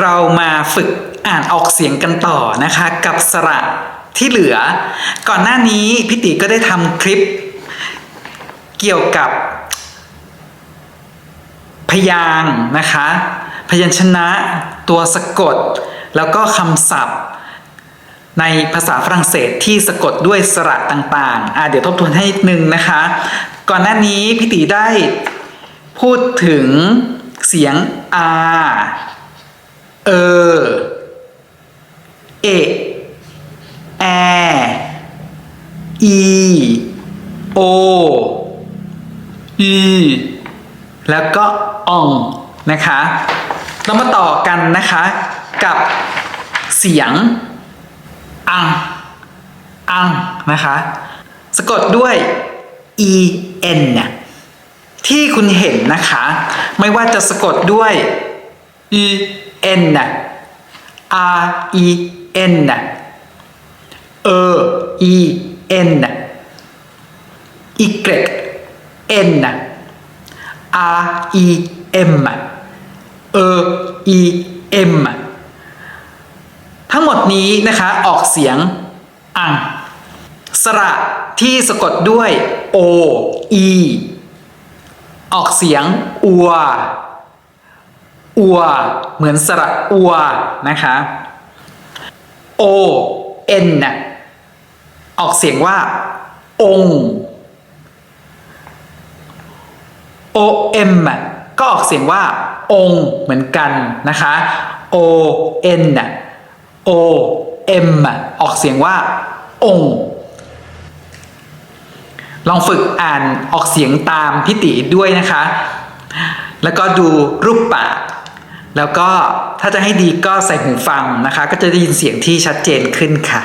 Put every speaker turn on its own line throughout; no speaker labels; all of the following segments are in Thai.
เรามาฝึกอ่านออกเสียงกันต่อนะคะ กับสระที่เหลือ ก่อนหน้านี้พี่ติก็ได้ทำคลิป เกี่ยวกับ พยาง์นะคะ พยัญชนะตัวสะกด แล้วก็คำศัพท์ ในภาษาฝรั่งเศสที่สะกดด้วยสระต่างๆอ่าเดี๋ยวทบทวนให้นิดนึงนะคะ ก่อนหน้านี้พี่ติได้พูดถึงเสียง R เออ เอ แอ อี โออีแล้วก็อองนะคะ เรามาต่อกันนะคะ กับเสียง อัง อัง นะคะ สะกดด้วย e n เนี่ย ที่คุณเห็นนะคะ ไม่ว่าจะสะกดด้วย e n น่ะ r e n น่ะ e e n น่ะ y n น่ะ r e m อะ e e m อะ ทั้งหมดนี้นะคะออกเสียงอัง สระที่สะกดด้วย o e ออกเสียงอัว อัว เหมือนสระอัวนะคะ o n น่ะออกเสียงว่า องค์ o m อะก็ออกเสียงว่า องเหมือนกันนะคะ o n o m อออกเสียงว่า องลองฝึกอ่านออกเสียงตามพิติด้วยนะคะ แล้วก็ดูรูปปาก แล้วก็ถ้าจะให้ดีก็ใส่หูฟังนะคะ ก็จะได้ยินเสียงที่ชัดเจนขึ้นค่ะ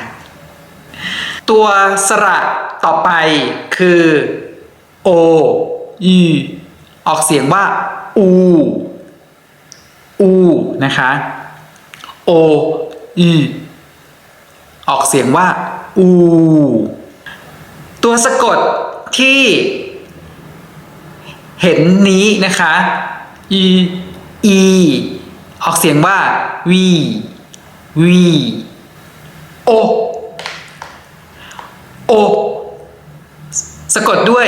ตัวสระต่อไปคือ o e ออกเสียงว่า u u นะคะ o e ออกเสียงว่า u ตัวสะกดที่เห็นนี้นะคะ e e ออกเสียงว่า v v o o สะกดด้วย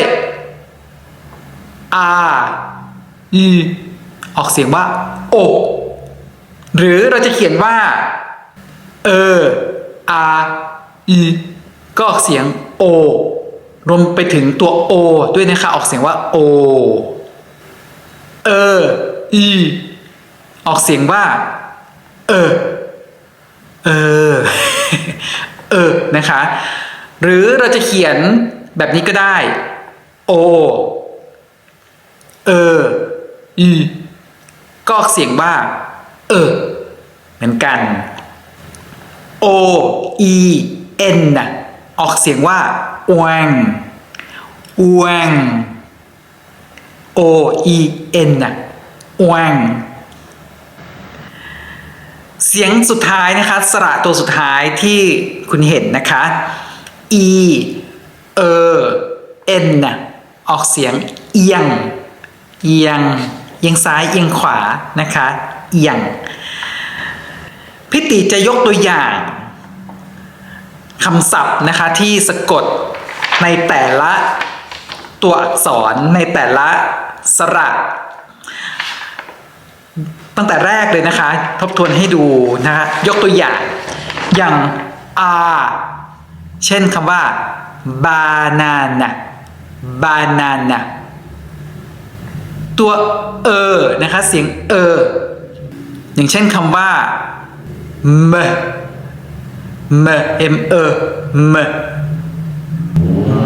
r e ออกเสียงว่า o หรือเราจะเขียนว่าเออ r e ก็ออกเสียง o รวมไปถึงตัว o ด้วยนะคะออกเสียงว่า o เออ e ออกเสียงว่า เออ เออ เออ นะคะ หรือเราจะเขียนแบบนี้ก็ได้ o เออ e ก็ออกเสียงว่า เออ เหมือนกัน o e n น่ะออกเสียงว่าอวงอวง o e n น่ะอวง เสียงสุดท้ายนะคะ สระตัวสุดท้ายที่คุณเห็นนะคะ e เออ n นะออกเสียงเอียง เอียง เอียงซ้ายเอียงขวานะคะ เอียง พิติจะยกตัวอย่างคำศัพท์นะคะที่สะกดในแต่ละตัวอักษรในแต่ละสระ ตั้งแต่แรกเลยนะคะ ทบทวนให้ดูนะคะยกตัวอย่าง อย่าง r เช่นคำว่า banana banana ตัวเออนะคะเสียงเออ อย่างเช่นคำว่า m m m e m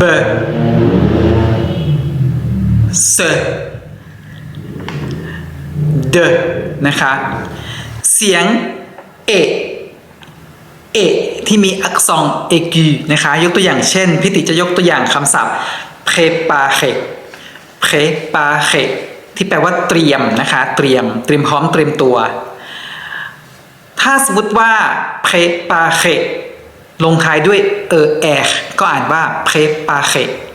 b s d นะคะ เสียงเอเอที่มีอักษรเอกีนะคะ ยกตัวอย่างเช่น พิติจะยกตัวอย่างคำศัพท์ préparer préparer ที่แปลว่าเตรียมนะคะ เตรียม เตรียมพร้อมเตรียมตัว ถ้าสมมติว่า préparer ลงท้ายด้วยเออแอก็อ่านว่า préparer เ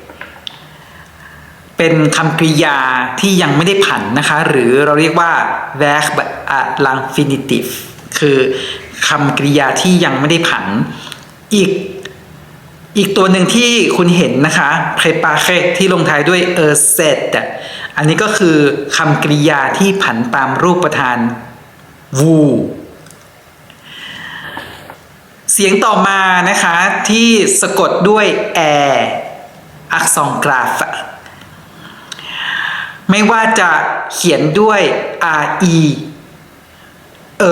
เป็นคำกริยาที่ยังไม่ได้ผันนะคะ หรือเราเรียกว่า verb à l'infinitif คือคำกริยาที่ยังไม่ได้ผัน อีกอีกตัวหนึ่งที่คุณเห็นนะคะ préparé ที่ลงท้ายด้วย e s e t อันนี้ก็คือคำกริยาที่ผันตามรูปประธาน vous เสียงต่อมานะคะที่สะกดด้วย air อักษรกราฟ ไม่ว่าจะเขียนด้วย r e เอ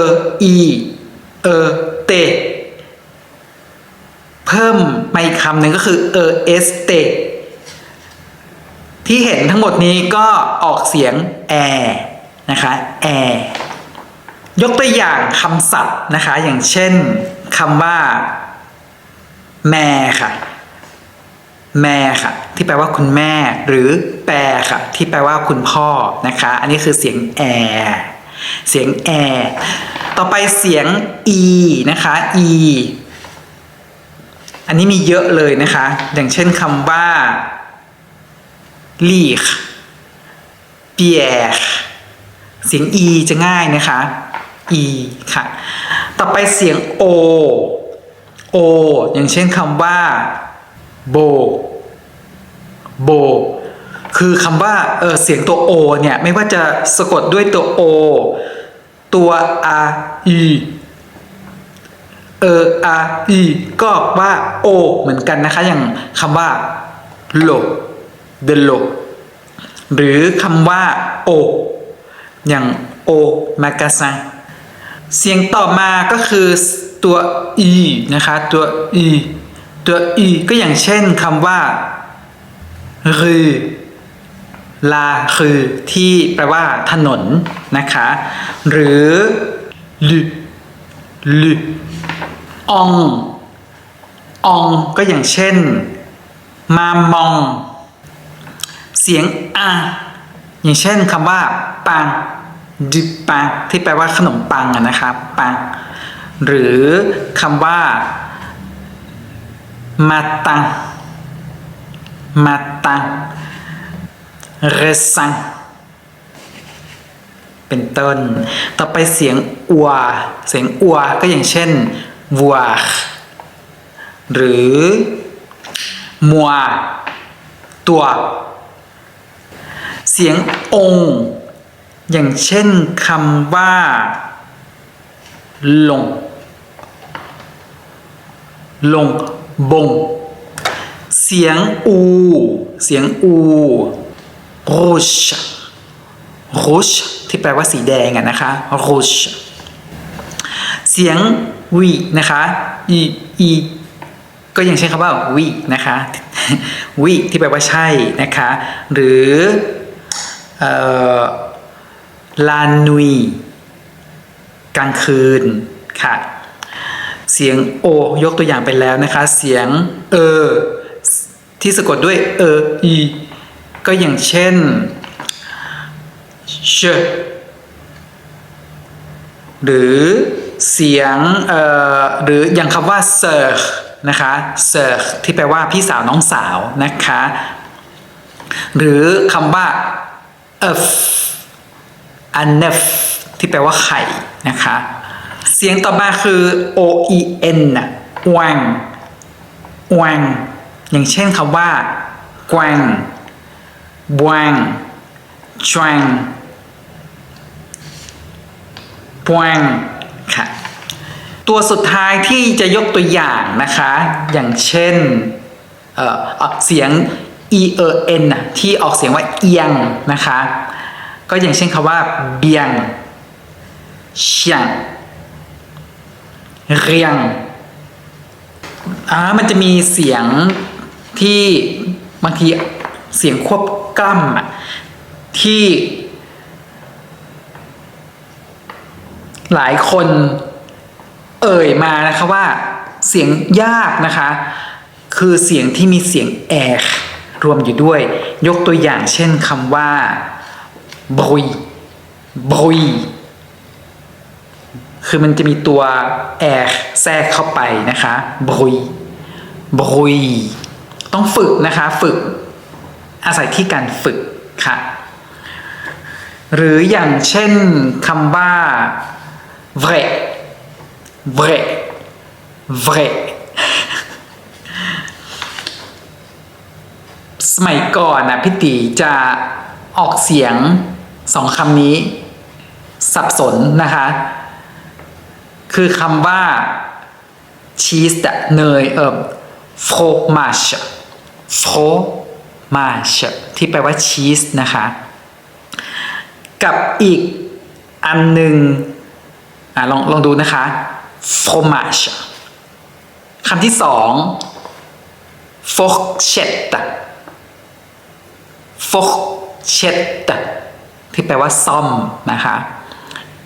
e เอเต เพิ่มมาอีกคำหนึ่งก็คือเอเอสเต ที่เห็นทั้งหมดนี้ก็ออกเสียง แอ นะคะ แอ ยกตัวอย่างคำศัพท์นะคะ อย่างเช่นคำว่า แม่ค่ะ แม่ค่ะ ที่แปลว่าคุณแม่ หรือแปรค่ะ ที่แปลว่าคุณพ่อนะคะ อันนี้คือเสียงแอเสียงแอต่อไปเสียง e นะคะ e อันนี้มีเยอะเลยนะคะ อย่างเช่นคำว่า lire pierre เสียง e จะง่ายนะคะ e ค่ะ ต่อไปเสียง o o อย่างเช่นคำว่า โบโบคือคำว่าเออเสียงตัว o เนี่ย ไม่ว่าจะสะกดด้วยตัว o ตัว r e เออ r e ก็ออกว่า o เหมือนกันนะคะ อย่างคำว่า lo de lo หรือคำว่า o ออย่าง o magasin เสียงต่อมาก็คือตัว e นะคะ ตัว e ตัว e ก็อย่างเช่นคำว่า rue ลาคือที่แปลว่าถนนนะคะ หรือลุลุอองอองก็อย่างเช่น มามอง เสียงอาอย่างเช่นคำว่าปังดิปังที่แปลว่าขนมปังนะครับปังหรือคำว่า มาตังมาตังเรซังเป็นต้น ต่อไปเสียงอัวเสียงอัวก็อย่างเช่น voir หรือมัวตัว เสียงองค์ อย่างเช่นคำว่าลง ลง บง เสียงอู เสียงอู rouge rouge ที่แปลว่าสีแดงอะนะคะ rouge เสียงวีนะคะ e e ก็ยังใช้คำว่าวีนะคะวีที่แปลว่าใช่นะคะ หรือเอ่อ la nuit กลางคืนค่ะ สียงโอยกตัวอย่างไปแล้วนะคะ เสียงเออที่สะกดด้วยเออ e ก็อย่างเช่น je หรือเสียงเอ่อหรืออย่างคำว่า sir นะคะ sir ที่แปลว่าพี่สาวน้องสาวนะคะ หรือคำว่า œuf a n e f ที่แปลว่าไข่นะคะ เสียงต่อมาคือ o e n น่ะวงวงอย่างเช่นคำว่ากวางบวงจวงปวงค่ะ ตัวสุดท้ายที่จะยกตัวอย่างนะคะ อย่างเช่นเอ่อออกเสียง e e n น่ะที่ออกเสียงว่าเอียงนะคะ ก็อย่างเช่นคำว่าเบียงเฉียง เรียงอ่ามันจะมีเสียงที่บางทีเสียงควบกล้ำอะที่หลายคนเอ่ยมานะคะว่าเสียงยากนะคะ คือเสียงที่มีเสียงแอร์รวมอยู่ด้วย ยกตัวอย่างเช่นคำว่าบรุยบรุย คือมันจะมีตัวแอร์แทรกเข้าไปนะคะบรุยบรุยต้องฝึกนะคะฝึกอาศัยที่การฝึกค่ะ หรืออย่างเช่นคำว่า vrai vrai vrai สมัยก่อนนะพี่ตีจะออกเสียงสองคำนี้ สับสนนะคะ คือคำว่าชีสเนยเอ่อ fromage fromage ที่แปลว่าชีสนะคะ กับอีกอันหนึ่งอะลองลองดูนะคะ fromage คำที่สอง fourchette fourchette ที่แปลว่าซ่อมนะคะ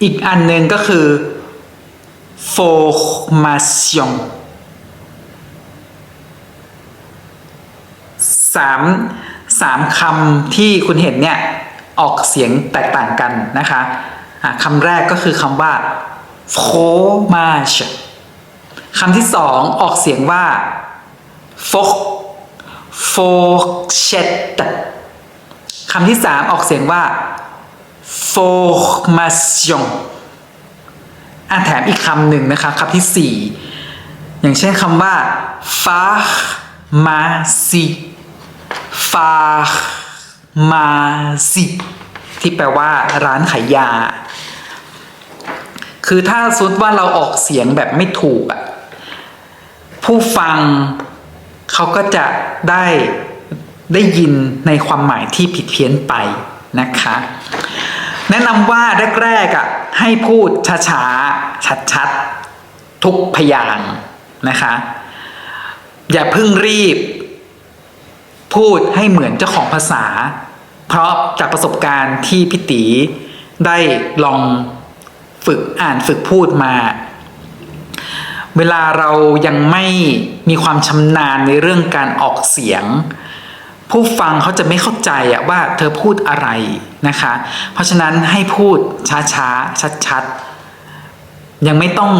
อีกอันหนึ่งก็คือ formation สามสามคำที่คุณเห็นเนี่ย ออกเสียงแตกต่างกันนะคะะคำแรกก็คือคำว่า fromage คำที่สองออกเสียงว่า foc fourchette คำที่สามออกเสียงว่า formation อะแถมอีกคำหนึ่งนะคะคำที่สี่อย่างเช่นคำว่า pharmacie pharmacie ที่แปลว่าร้านขายยา คือถ้าสมมติว่าเราออกเสียงแบบไม่ถูกอะผู้ฟังเขาก็จะได้ได้ยินในความหมายที่ผิดเพี้ยนไปนะคะ แนะนำว่าแรกๆอะให้พูดช้าๆ ชัดๆ ทุกพยางนะคะ อย่าเพิ่งรีบ พูดให้เหมือนเจ้าของภาษา เพราะจากประสบการณ์ที่พี่ตีได้ลองฝึกอ่านฝึกพูดมา เวลาเรายังไม่มีความชำนาญในเรื่องการออกเสียง ผู้ฟังเขาจะไม่เข้าใจอะว่าเธอพูดอะไรนะคะ เพราะฉะนั้นให้พูดช้าๆ ชัดๆ ยังไม่ต้อง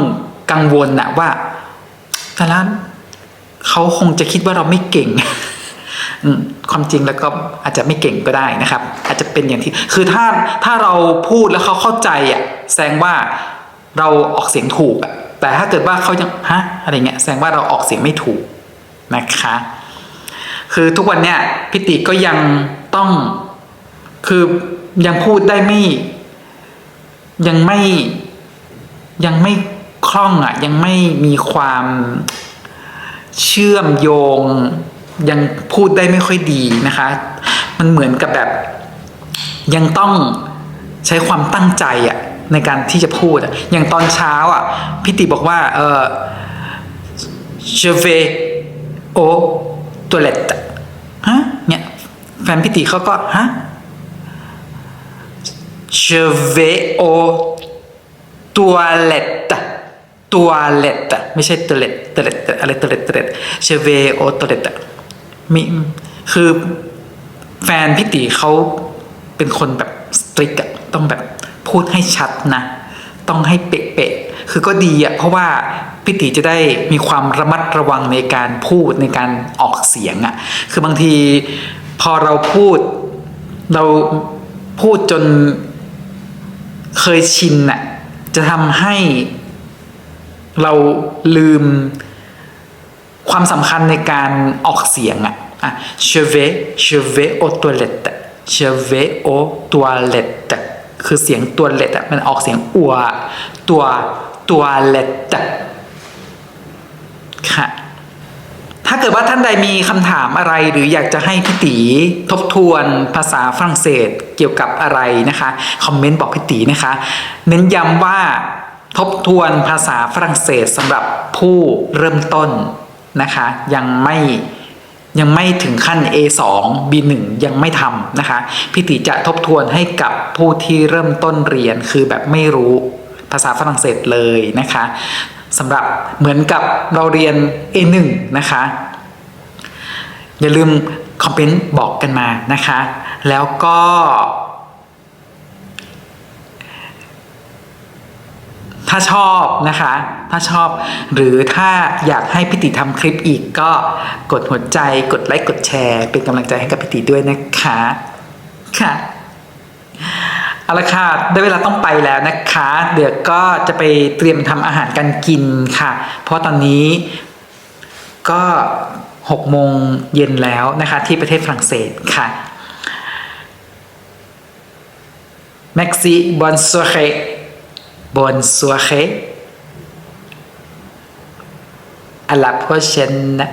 กังวลนะว่าแต่ละเขาคงจะคิดว่าเราไม่เก่งความจริงแล้วก็อาจจะไม่เก่งก็ได้นะครับ อาจจะเป็นอย่างที่คือถ้าถ้าเราพูดแล้วเขาเข้าใจอะแสดงว่าเราออกเสียงถูกอะแต่ถ้าเกิดว่าเขายังฮะอะไรเงี้ยแสดงว่าเราออกเสียงไม่ถูกนะคะ คือทุกวันเนี้ยพิติก็ยังต้องคือยังพูดได้ไม่ ยังไม่ยังไม่คล่องอะ ยังไม่มีความเชื่อมโยง ยังพูดได้ไม่ค่อยดีนะคะ มันเหมือนกับแบบ ยังต้องใช้ความตั้งใจอะในการที่จะพูดอะอย่างตอนเช้าอะพี่ติบอกว่า เออ je vais au toilette ฮะเนี่ย แฟนพี่ติเขาก็ฮะ je vais au toilette toilette ไม่ใช่ toilette toilette อะไร toilette toilette je vais au toilette มีคือแฟนพี่ตีเขาเป็นคนแบบสตริกอะต้องแบบพูดให้ชัดนะ ต้องให้เป๊ะๆคือก็ดีอะเพราะว่า พี่ตีจะได้มีความระมัดระวังในการพูดในการออกเสียงอะคือบางทีพอเราพูดเราพูดจนเคยชินน่ะจะทำให้เราลืมความสำคัญในการออกเสียงอะอะ je vais je vais au toilette je vais au toilette คือเสียงตัวเล็ดอะมันออกเสียงอัวตัวตัวเล็ด ค่ะ ถ้าเกิดว่าท่านใดมีคำถามอะไร หรืออยากจะให้พี่ตีทบทวนภาษาฝรั่งเศสเกี่ยวกับอะไรนะคะ คอมเมนต์บอกพี่ตีนะคะ เน้นย้ำว่าทบทวนภาษาฝรั่งเศสสำหรับผู้เริ่มต้นนะคะ ยังไม่ยังไม่ถึงขั้น A2 B1 ยังไม่ทำนะคะพี่ติจะทบทวนให้กับผู้ที่เริ่มต้นเรียนคือแบบไม่รู้ภาษาฝรั่งเศสเลยนะคะ สำหรับเหมือนกับเราเรียน A1 นะคะ อย่าลืมคอมเมนต์บอกกันมานะคะ แล้วก็ ถ้าชอบนะคะ ถ้าชอบหรือถ้าอยากให้พิติทำคลิปอีกก็กดหัวใจกดไลค์กดแชร์ เป็นกำลังใจให้กับพิติด้วยนะคะค่ะ เอาละค่ะ ได้เวลาต้องไปแล้วนะคะ เดี๋ยวก็จะไปเตรียมทำอาหารการกินค่ะ เพราะตอนนี้ก็6โมงเย็นแล้วนะคะ ที่ประเทศฝรั่งเศสค่ะ Merci bonne soirée bonne soirée à la prochaine